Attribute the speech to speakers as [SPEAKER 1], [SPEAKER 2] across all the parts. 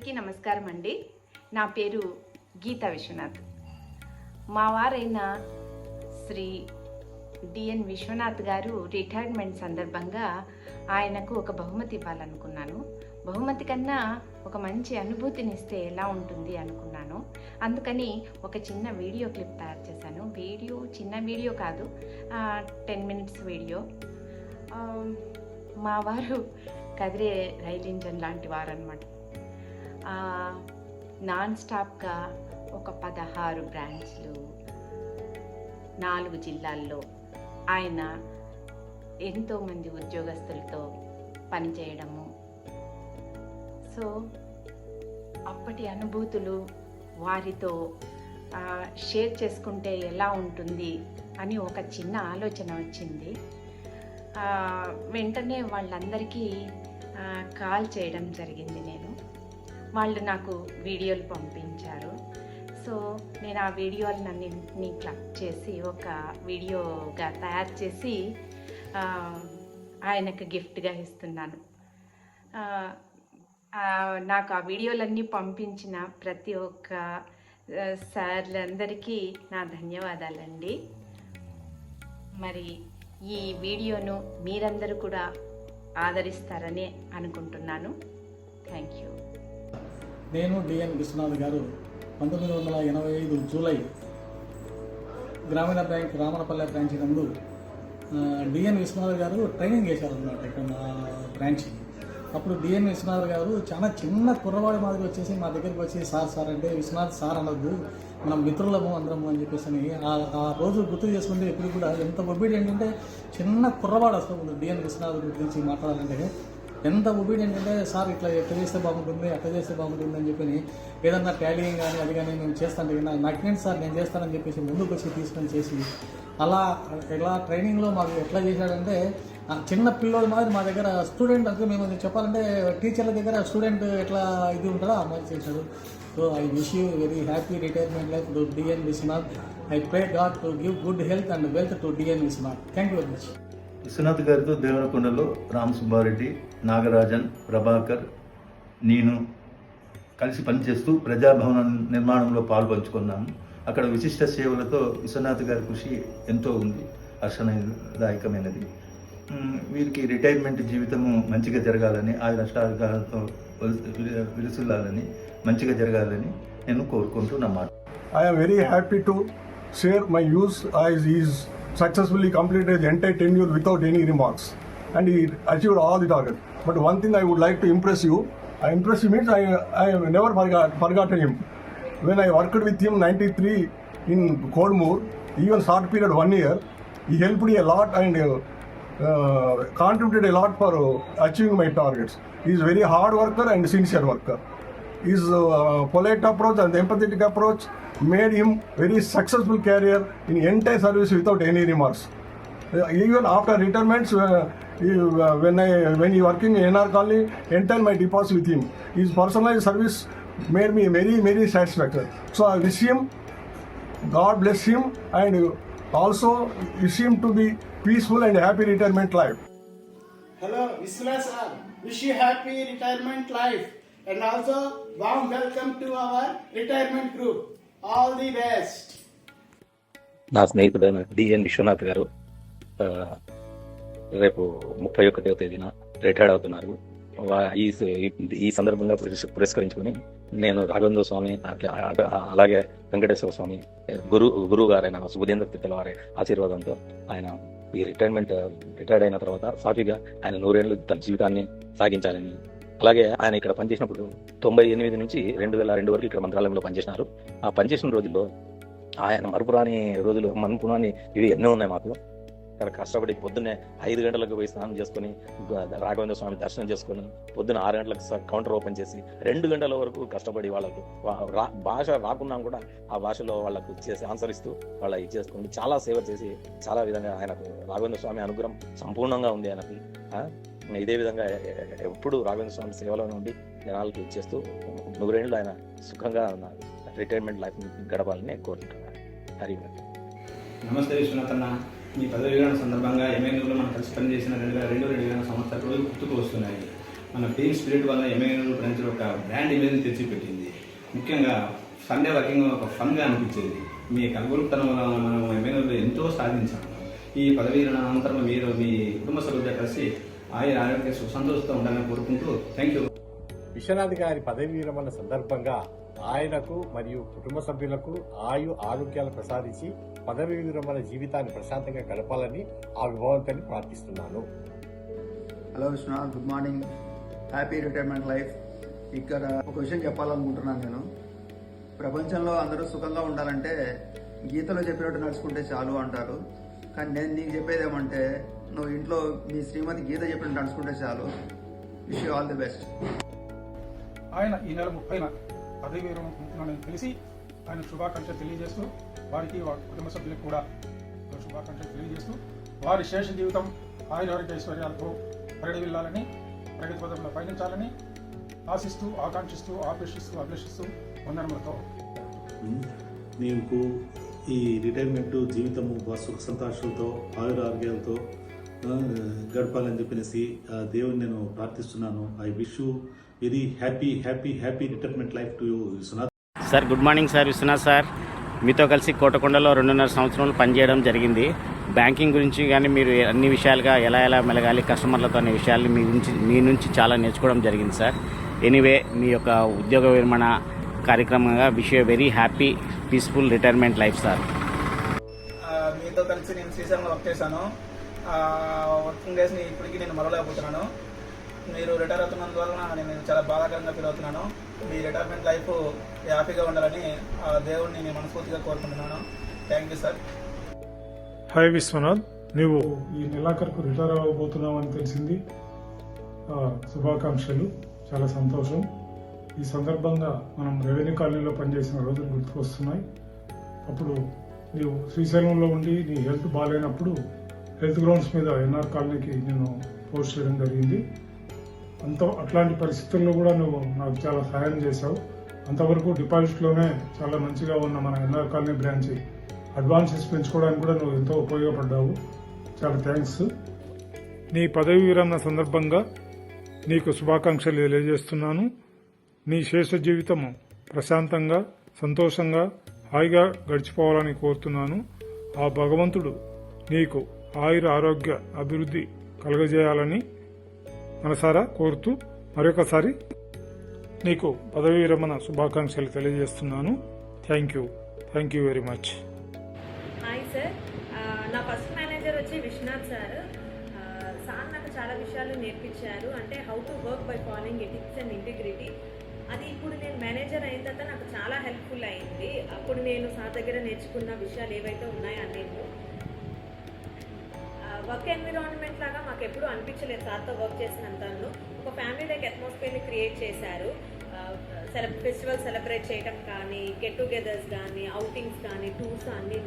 [SPEAKER 1] అందరికీ నమస్కారం అండి. నా పేరు గీతా విశ్వనాథ్. మా వారైన శ్రీ డిఎన్ విశ్వనాథ్ గారు రిటైర్మెంట్ సందర్భంగా ఆయనకు ఒక బహుమతి ఇవ్వాలనుకున్నాను. బహుమతి కన్నా ఒక మంచి అనుభూతిని ఇస్తే ఎలా ఉంటుంది అనుకున్నాను. అందుకని ఒక చిన్న వీడియో క్లిప్ తయారు చేశాను. వీడియో చిన్న వీడియో కాదు టెన్ మినిట్స్ వీడియో. మా వారు కదిరే రైలు ఇంజన్ లాంటి వారు అనమాట నాన్ స్టాప్గా ఒక పదహారు బ్రాంచ్లు నాలుగు జిల్లాల్లో ఆయన ఎంతోమంది ఉద్యోగస్తులతో పనిచేయడము. సో అప్పటి అనుభూతులు వారితో షేర్ చేసుకుంటే ఎలా ఉంటుంది అని ఒక చిన్న ఆలోచన వచ్చింది. వెంటనే వాళ్ళందరికీ కాల్ చేయడం జరిగింది నేను. వాళ్ళు నాకు వీడియోలు పంపించారు. సో నేను ఆ వీడియోలన్నింటినీ క్లబ్ చేసి ఒక వీడియోగా తయారు చేసి ఆయనకు గిఫ్ట్గా ఇస్తున్నాను. నాకు ఆ వీడియోలన్నీ పంపించిన ప్రతి ఒక్క సార్లందరికీ నా ధన్యవాదాలండి. మరి ఈ వీడియోను మీరందరూ కూడా ఆదరిస్తారని అనుకుంటున్నాను. Thank you.
[SPEAKER 2] నేను డిఎన్ విశ్వనాథ్ గారు పంతొమ్మిది వందల ఎనభై ఐదు జూలై గ్రామీణ బ్యాంక్ రామనపల్లె బ్రాంచ్ నందు డిఎన్ విశ్వనాథ్ గారు ట్రైనింగ్ చేశారన్నమాట ఇక్కడ మా బ్రాంచ్కి అప్పుడు డిఎన్ విశ్వనాథ్ గారు చాలా చిన్న కుర్రవాడి మాదిరి వచ్చేసి మా దగ్గరికి వచ్చి సార్ సార్ అంటే విశ్వనాథ్ సార్ అనొద్దు మనం మిత్రులము అందరము అని చెప్పేసి అని ఆ- రోజు గుర్తు చేసుకుంటే ఇప్పుడు కూడా ఎంత ఒబీడియంట్ ఏంటంటే చిన్న కుర్రవాడు అసలు డిఎన్ విశ్వనాథ్ గురించి మాట్లాడాలంటే ఎంత ఒబీడియంట్ అంటే సార్ ఇట్లా ఎట్లా చేస్తే బాగుంటుంది అట్లా చేస్తే బాగుంటుంది అని చెప్పి ఏదన్నా టాలీయింగ్ కానీ అది కానీ నేను చేస్తాను కదా నాకేంటి సార్ నేను చేస్తానని చెప్పేసి ముందుకు వచ్చి తీసుకొని చేసి అలా ఎలా ట్రైనింగ్లో మాకు ఎట్లా చేశాడంటే ఆ చిన్న పిల్లోడు మాదిరి మా దగ్గర స్టూడెంట్ అంటే మేము చెప్పాలంటే టీచర్ల దగ్గర స్టూడెంట్ ఎట్లా ఇది ఉంటుందో ఆ మాదిరి చేశాడు. So I wish you very happy retirement life to DN Vishwanath I pray God to give good health and wealth to DN Vishwanath thank you very much.
[SPEAKER 3] Vishwanath గారితో దేవరకొండలో రామ్ సుబ్బారెడ్డి నాగరాజన్ ప్రభాకర్ నేను కలిసి పనిచేస్తూ ప్రజాభవన నిర్మాణంలో పాల్పంచుకున్నాము. అక్కడ విశిష్ట సేవలతో విశ్వనాథ్ గారి కృషి ఎంతో ఉంది హర్షణదాయకమైనది. వీరికి రిటైర్మెంట్ జీవితము మంచిగా జరగాలని ఆయన అష్టాలతో విరుసులాలని మంచిగా జరగాలని నేను కోరుకుంటూ
[SPEAKER 4] I'm very happy to share my use his is successfully completed his entire tenure without any remarks and he achieved all the targets. But one thing I would like to impress you, I impress you means I, I have never forgot, forgotten him. When I worked with him 93 in Coldmoor, even short period one year, he helped me a lot and uh, contributed a lot for achieving my targets. He is very hard worker and sincere worker. His uh, polite approach and empathetic approach made him very successful career in entire service without any remarks. Uh, even after retirement, uh, uh, when I when he working in NR colony, entire my deposit with him. His personalized service made me very very satisfactory. So I wish him, God bless him, and also wish him to be peaceful and happy retirement life.
[SPEAKER 5] Hello, Vishwas sir. Wish you happy retirement life and also warm welcome to our retirement group. All the best.
[SPEAKER 6] నా స్నేహితుడు డిఎన్ విశ్వనాథ్ గారు రేపు ముప్పై ఒకటవ తేదీన retired అవుతున్నారు ఈ ఈ- సందర్భంగా పురస్కరించుకుని నేను రాఘవేంద్ర స్వామి అలాగే వెంకటేశ్వర స్వామి గురు గురువు గారైన సుబుధేంద్ర తిప్పల వారి ఆశీర్వాదంతో ఆయన ఈ రిటైర్మెంట్ రిటైర్డ్ అయిన తర్వాత సాఫీగా ఆయన నూరేళ్ళు తన జీవితాన్ని సాగించాలని అలాగే ఆయన ఇక్కడ పనిచేసినప్పుడు తొంభై ఎనిమిది నుంచి రెండు వేల రెండు వరకు ఇక్కడ మంత్రాలయంలో పనిచేసినారు. ఆ పనిచేసిన రోజుల్లో ఆయన మరపురాని రోజులు మనుపురాని ఇవి ఎన్నో ఉన్నాయి మాకు. అక్కడ కష్టపడి పొద్దున్నే ఐదు గంటలకు పోయి స్నానం చేసుకొని రాఘవేంద్ర స్వామి దర్శనం చేసుకొని పొద్దున్న ఆరు గంటలకు కౌంటర్ ఓపెన్ చేసి రెండు గంటల వరకు కష్టపడి వాళ్ళకు రా- భాష రాకున్నా కూడా ఆ భాషలో వాళ్ళకు చేసి ఆన్సర్ ఇస్తూ వాళ్ళ ఇచ్చేసుకుని చాలా సేవ చేసి చాలా విధంగా ఆయనకు రాఘవేంద్ర స్వామి అనుగ్రహం సంపూర్ణంగా ఉంది ఆయనకి. ఇదే విధంగా ఎప్పుడు రాఘవేంద్ర స్వామి సేవలో నుండి జనాలకి ఇచ్చేస్తూ నూరేళ్ళు ఆయన సుఖంగా రిటైర్మెంట్ లైఫ్ గడపాలని కోరుకుంటున్నాను. హరి
[SPEAKER 7] నమస్తే విశ్వనాథన్న. మీ పదవి విరమణ సందర్భంగా ఎంఎన్యూలో మనం కలిసి పనిచేసిన రెండు వేల రెండు రెండు వేల సంవత్సరాలు రోజులు గుర్తుకు వస్తున్నాయి. మన టీమ్ స్పిరిట్ వల్ల ఎంఏఎన్ బ్రాంచ్ ఒక బ్రాండ్ ఇమేజ్ని తెచ్చిపెట్టింది. ముఖ్యంగా సండే వర్కింగ్ ఒక ఫన్గా అనిపించేది. మీ కలగొలుపుతనం వల్ల మనం ఎంఏఎన్లో ఎంతో సాధించాము. ఈ పదవి విరమణ అనంతరం మీరు మీ కుటుంబ సభ్యులతో కలిసి ఆయన ఆరోగ్య సుఖ సంతోషంతో ఉండాలని కోరుకుంటూ థ్యాంక్ యూ
[SPEAKER 8] విశ్వనాథ్ గారి పదవి విరమణ సందర్భంగా ఆయనకు మరియు కుటుంబ సభ్యులకు ఆయు ఆరోగ్యాలు ప్రసాదించి పదవి విరమణ జీవితాన్ని ప్రశాంతంగా గడపాలని ఆ విభవంతని ప్రార్థిస్తున్నాను.
[SPEAKER 9] Hello Viswanath good morning. Happy retirement life. ఇక్కడ ఒక విషయం చెప్పాలనుకుంటున్నాను నేను. ప్రపంచంలో అందరూ సుఖంగా ఉండాలంటే గీతలో చెప్పినట్టు నడుచుకుంటే చాలు అంటారు. కానీ నేను నీకు చెప్పేది ఏమంటే నువ్వు ఇంట్లో మీ శ్రీమతి గీత చెప్పినట్టు నడుచుకుంటే చాలు. Wish you all the best
[SPEAKER 10] ఆయన ఈ నెల ముప్పైన పదవి విరమణ తెలిసి ఆయన శుభాకాంక్షలు తెలియజేస్తూ వారికి వారి కుటుంబ సభ్యులకు కూడా శుభాకాంక్షలు తెలియజేస్తూ వారి శేష జీవితం ఆయురారోగ్య ఐశ్వర్యాలతో పరిడవిల్లాలని ప్రగతి పదంలో పయనించాలని ఆశిస్తూ ఆకాంక్షిస్తూ ఆపేక్షిస్తూ అభిలషిస్తూ వందనములతో.
[SPEAKER 11] నీకు ఈ రిటైర్మెంట్ జీవితము సుఖ సంతోషాలతో ఆయుర ఆరోగ్యాలతో గడపాలని చెప్పినేసి ఆ దేవుని నేను ప్రార్థిస్తున్నాను. I wish you very happy happy happy retirement life to you Viswanath.
[SPEAKER 12] Sir good morning sir Viswanath sir. మీతో కలిసి కోటకొండలో రెండున్నర సంవత్సరాలు పనిచేయడం జరిగింది. బ్యాంకింగ్ గురించి కానీ మీరు అన్ని విషయాలుగా ఎలా ఎలా మెలగాలి కస్టమర్లతో అనే విషయాలు మీ నుంచి మీ నుంచి చాలా నేర్చుకోవడం జరిగింది సార్. ఎనీవే మీ యొక్క ఉద్యోగ విరమణ కార్యక్రమంగా wish you very happy peaceful retirement life sir
[SPEAKER 5] మీతో కలిసి నేను శ్రీశైలంలో వర్క్ చేశాను. వర్కింగ్ డేస్ని ఇప్పటికీ నేను మరవలేకపోతున్నాను. మీరు రిటైర్ అవుతున్నందువలన నేను చాలా బాధాకరంగా ఫీల్ అవుతున్నాను. మీ రిటైర్మెంట్ లైఫ్ హ్యాపీగా ఉండాలని ఆ దేవుడిని నేను మనస్ఫూర్తిగా కోరుకుంటున్నాను. Thank you sir
[SPEAKER 10] hi Viswanath నువ్వు ఈ నెలాఖరుకు రిటైర్ అవ్వబోతున్నావు అని తెలిసింది. ఆ, శుభాకాంక్షలు. చాలా సంతోషం. ఈ సందర్భంగా మనం రెవెన్యూ కాలనీలో పనిచేసిన రోజులు గుర్తుకొస్తున్నాయి. అప్పుడు నీవు శ్రీశైలంలో ఉండి నీ హెల్త్ బాగాలేనప్పుడు హెల్త్ గ్రౌండ్స్ మీద ఎన్ఆర్ కాలనీకి నేను పోస్ట్ చేయడం జరిగింది. అంత అట్లాంటి పరిస్థితుల్లో కూడా నువ్వు నాకు చాలా సహాయం చేశావు. అంతవరకు డిపాజిట్లోనే చాలా మంచిగా ఉన్న మన ఎన్ఆర్ కాలనీ బ్రాంచ్ అడ్వాన్సెస్ పెంచుకోవడానికి కూడా నువ్వు ఎంతో ఉపయోగపడ్డావు. చాలా థ్యాంక్స్. నీ పదవి విరమణ సందర్భంగా నీకు శుభాకాంక్షలు తెలియజేస్తున్నాను. నీ శేష జీవితము ప్రశాంతంగా సంతోషంగా హాయిగా గడిచిపోవాలని కోరుతున్నాను. ఆ భగవంతుడు నీకు ఆయుర ఆరోగ్య అభివృద్ధి కలగజేయాలని మనసారా కోరుతూ మరొకసారి నీకు పదవీ విరమణ శుభాకాంక్షలు తెలియజేస్తున్నాను. Thank you thank you very much
[SPEAKER 13] hi sir నా ఫస్ట్ మేనేజర్ వచ్చి విశ్వనాథ్ సార్. సార్ నాకు చాలా విషయాలు నేర్పించారు. అంటే how to work by following ethics and integrity అది ఇప్పుడు నేను మేనేజర్ అయిన తర్వాత నాకు చాలా హెల్ప్ఫుల్ అయింది. అప్పుడు నేను సార్ దగ్గర నేర్చుకున్న విషయాలు ఏవైతే ఉన్నాయో అన్నింటిలో వర్క్ ఎన్విరాన్మెంట్ లాగా మాకు ఎప్పుడు అనిపించలేదు సార్తో వర్క్ చేసినంతను. ఒక ఫ్యామిలీ లైక్ అట్మాస్ఫియర్ని క్రియేట్ చేశారు. సెల ఫెస్టివల్ సెలబ్రేట్ చేయడం కానీ గెట్ టుగెదర్స్ కానీ అవుటింగ్స్ కానీ టూర్స్ అన్నీ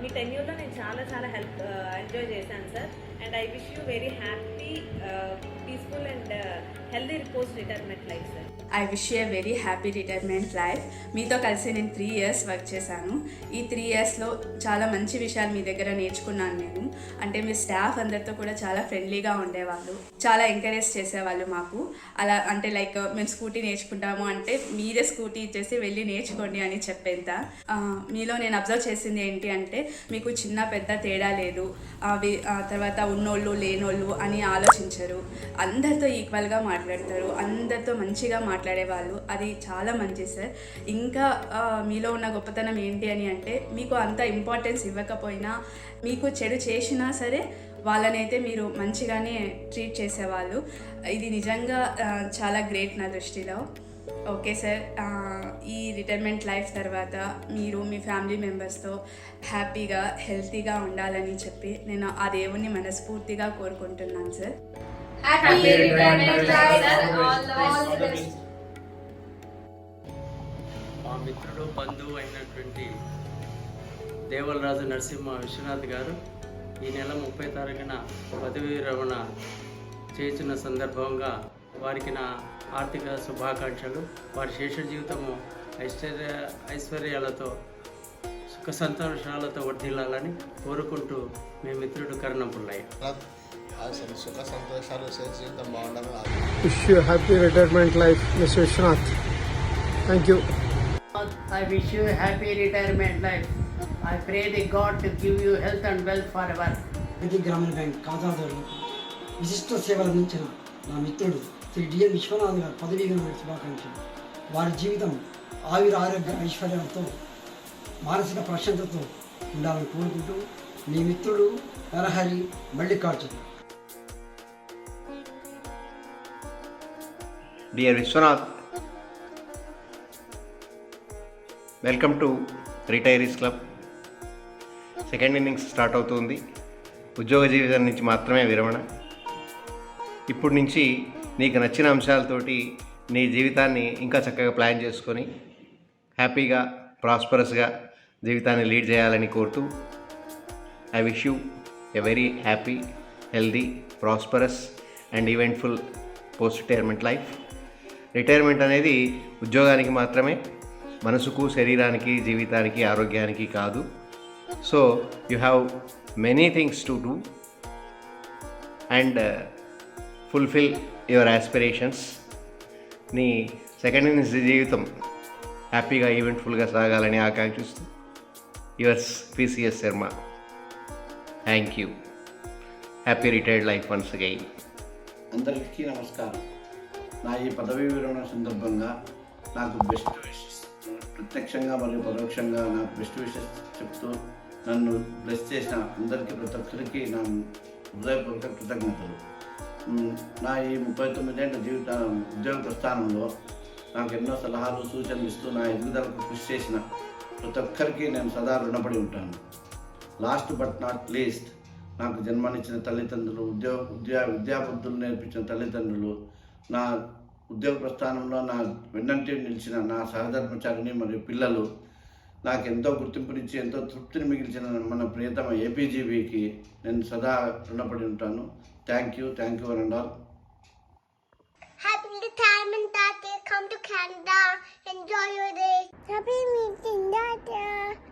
[SPEAKER 13] మీ టెన్యూర్లో నేను చాలా చాలా హెల్ప్ ఎంజాయ్ చేశాను sir. And I wish you very happy peaceful and healthy reports retirement life sir
[SPEAKER 14] I wish a very happy retirement life మీతో కలిసి నేను త్రీ ఇయర్స్ వర్క్ చేశాను. ఈ త్రీ ఇయర్స్లో చాలా మంచి విషయాలు మీ దగ్గర నేర్చుకున్నాను నేను. అంటే మీ స్టాఫ్ అందరితో కూడా చాలా ఫ్రెండ్లీగా ఉండేవాళ్ళు. చాలా ఎంకరేజ్ చేసేవాళ్ళు మాకు. అలా అంటే లైక్ uh, మేము స్కూటీ నేర్చుకుంటాము అంటే మీరే స్కూటీ ఇచ్చేసి వెళ్ళి నేర్చుకోండి అని చెప్పేంత. మీలో నేను అబ్జర్వ్ చేసింది ఏంటి అంటే మీకు చిన్న పెద్ద తేడా లేదు. అవి ఆ తర్వాత ఉన్నోళ్ళు లేనోళ్ళు అని ఆలోచించరు. అందరితో ఈక్వల్గా మాట్లాడతారు. అందరితో మంచిగా మాట్లాడేవాళ్ళు అది చాలా మంచి సార్. ఇంకా మీలో ఉన్న గొప్పతనం ఏంటి అని అంటే మీకు అంత ఇంపార్టెన్స్ ఇవ్వకపోయినా మీకు చెడు చేసినా సరే వాళ్ళనైతే మీరు మంచిగానే ట్రీట్ చేసేవాళ్ళు. ఇది నిజంగా చాలా గ్రేట్ నా దృష్టిలో. ఓకే సార్ ఈ రిటైర్మెంట్ లైఫ్ తర్వాత మీరు మీ ఫ్యామిలీ మెంబర్స్తో హ్యాపీగా హెల్తీగా ఉండాలని చెప్పి నేను ఆ దేవుణ్ణి మనస్ఫూర్తిగా కోరుకుంటున్నాను సార్.
[SPEAKER 12] మా మిత్రుడు బంధువు అయినటువంటి దేవలరాజు నరసింహ విశ్వనాథ్ గారు ఈ నెల ముప్పై తారీఖున పదవి విరమణ చేసిన సందర్భంగా వారికి నా ఆర్థిక శుభాకాంక్షలు వారి శేష జీవితము ఐశ్వర్య ఐశ్వర్యాలతో సుఖ సంతోషాలతో వర్ధిల్లాలని కోరుకుంటూ మీ మిత్రుడు కర్ణం పుల్లయ్య
[SPEAKER 15] సుఖ సంతోషాలు జీవితం బాగుండాలని
[SPEAKER 16] life, Mr. Vishwanath. Thank you.
[SPEAKER 17] I wish you a happy retirement life. I pray the God to give you health and wealth forever.
[SPEAKER 18] గ్రామీణ బ్యాంక్ ఖాతాదారులకు విశిష్ట సేవలు అందించిన నా మిత్రుడు శ్రీ డిఎన్ విశ్వనాథ్ గారు పదవీ విరమణ శుభాకాంక్షలు. వారి జీవితం ఆయుర ఆరోగ్య ఐశ్వర్యాలతో మానసిక ప్రశాంతతతో ఉండాలని కోరుకుంటూ మీ మిత్రుడు Narahari Mallikarjuna.
[SPEAKER 19] Dear Viswanath welcome to retirees club. Second innings start అవుతుంది. ఉద్యోగ జీవితం నుంచి మాత్రమే విరమణ. ఇప్పుడు నుంచి నీకు నచ్చిన అంశాలతోటి నీ జీవితాన్ని ఇంకా చక్కగా ప్లాన్ చేసుకొని హ్యాపీగా ప్రాస్పరస్గా జీవితాన్ని లీడ్ చేయాలని కోరుతూ I wish you a very happy healthy prosperous and eventful post retirement life retirement అనేది ఉద్యోగానికి మాత్రమే మనసుకు శరీరానికి జీవితానికి ఆరోగ్యానికి కాదు. So you have many things to do and fulfil your aspirations నీ సెకండ్ ఇన్స్ జీవితం హ్యాపీగా ఈవెంట్ఫుల్గా సాగాలని ఆకాంక్షిస్తూ yours PCS Sharma thank you happy retired life once again
[SPEAKER 20] అందరికీ నమస్కారం. నా ఈ పదవీ విరమణ సందర్భంగా నాకు బెస్ట్ విషెస్ ప్రత్యక్షంగా మరియు పరోక్షంగా నాకు బెస్ట్ విషెస్ చెప్తూ నన్ను బ్లెస్ చేసిన అందరికీ ప్రతి ఒక్కరికి నా హృదయపూర్వక కృతజ్ఞతలు. నా ఈ ముప్పై తొమ్మిదేళ్ళ జీవిత ఉద్యోగ ప్రస్థానంలో నాకు ఎన్నో సలహాలు సూచనలు ఇస్తూ నా ఎదుగుదలకు కృషి చేసిన ప్రతి ఒక్కరికి నేను సదా రుణపడి ఉంటాను. లాస్ట్ బట్ నాట్ లీస్ట్ నాకు జన్మనిచ్చిన తల్లిదండ్రులు ఉద్యోగ ఉద్యోగ విద్యాబుద్ధులు నేర్పించిన తల్లిదండ్రులు నా ఉద్యోగ ప్రస్థానంలో నా వెన్నంటి నిలిచిన నా సహధర్మచారిని మరియు పిల్లలు నాకు ఎంతో గుర్తింపునిచ్చి ఎంతో తృప్తిని మిగిల్చిన మన ప్రియతమ ఏపీజీబీకి నేను సదా రుణపడి ఉంటాను. Thank you, thank
[SPEAKER 21] Happy time and come to Canada. Enjoy your day. Happy meeting,